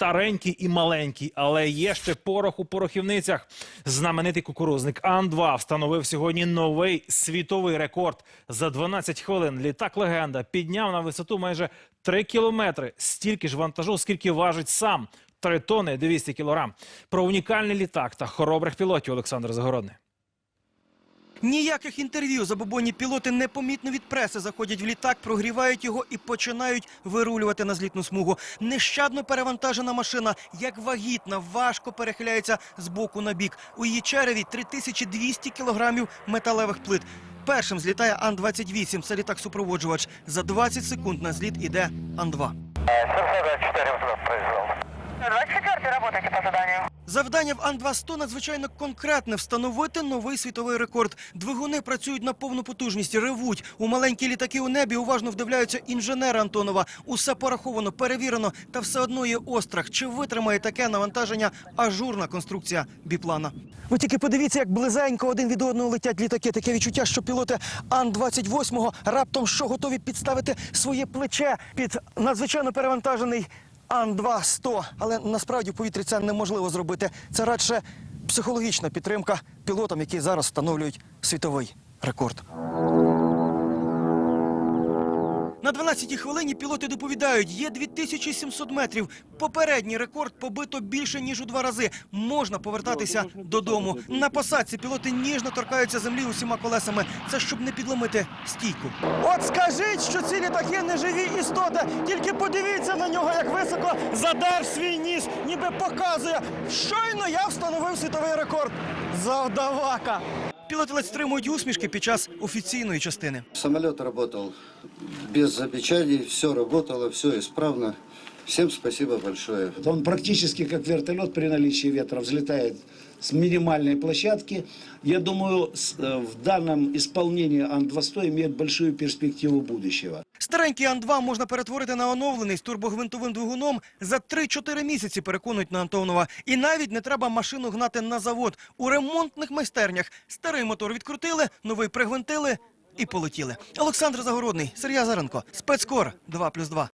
старенький і маленький, але є ще порох у порохівницях. Знаменитий кукурузник Ан-2 встановив сьогодні новий світовий рекорд. За 12 хвилин літак легенда підняв на висоту майже 3 кілометри. Стільки ж вантажу, скільки важить сам. 3 тонни 200 кілограм. Про унікальний літак та хоробрих пілотів Олександр Загородний. Ніяких інтерв'ю забобонні пілоти непомітно від преси заходять в літак, прогрівають його і починають вирулювати на злітну смугу. Нещадно перевантажена машина, як вагітна, важко перехиляється з боку на бік. У її череві 3200 кілограмів металевих плит. Першим злітає Ан-28, це літак-супроводжувач. За 20 секунд на зліт іде Ан-2. 704 взлет произвел. Завдання в Ан-200 надзвичайно конкретне – встановити новий світовий рекорд. Двигуни працюють на повну потужність, ревуть. У маленькі літаки у небі уважно вдивляються інженери Антонова. Усе пораховано, перевірено, та все одно є острах. Чи витримає таке навантаження ажурна конструкція біплана? Ви тільки подивіться, як близенько один від одного летять літаки. Таке відчуття, що пілоти Ан-28 раптом що готові підставити своє плече під надзвичайно перевантажений Ан-2-100. Але насправді в повітрі це неможливо зробити. Це радше психологічна підтримка пілотам, які зараз встановлюють світовий рекорд. На 12-й хвилині пілоти доповідають, є 2700 метрів. Попередній рекорд побито більше, ніж у два рази. Можна повертатися додому. На посадці пілоти ніжно торкаються землі усіма колесами. Це щоб не підломити стійку. От скажіть, що ці літаки не живі істоти. Тільки подивіться на нього, як високо задер свій ніс, ніби показує. Щойно я встановив світовий рекорд. Завдавака. Пілоти ледь стримують усмішки під час офіційної частини. Самоліт працював без замечаний, все працювало, все исправно. Всем спасибо большое. Он практически как вертолет при наличии ветра взлетает с минимальной площадки. Я думаю, э, в данном исполнении Ан-200 имеет большую перспективу будущего. Старенький Ан-2 можна перетворити на оновлений з турбогвинтовим двигуном за 3-4 місяці, переконують на Антонова. І навіть не треба машину гнати на завод. У ремонтних майстернях старий мотор відкрутили, новий пригвинтили і полетіли. Олександр Загородний, Сергій Азаренко, спецкор 2+,2.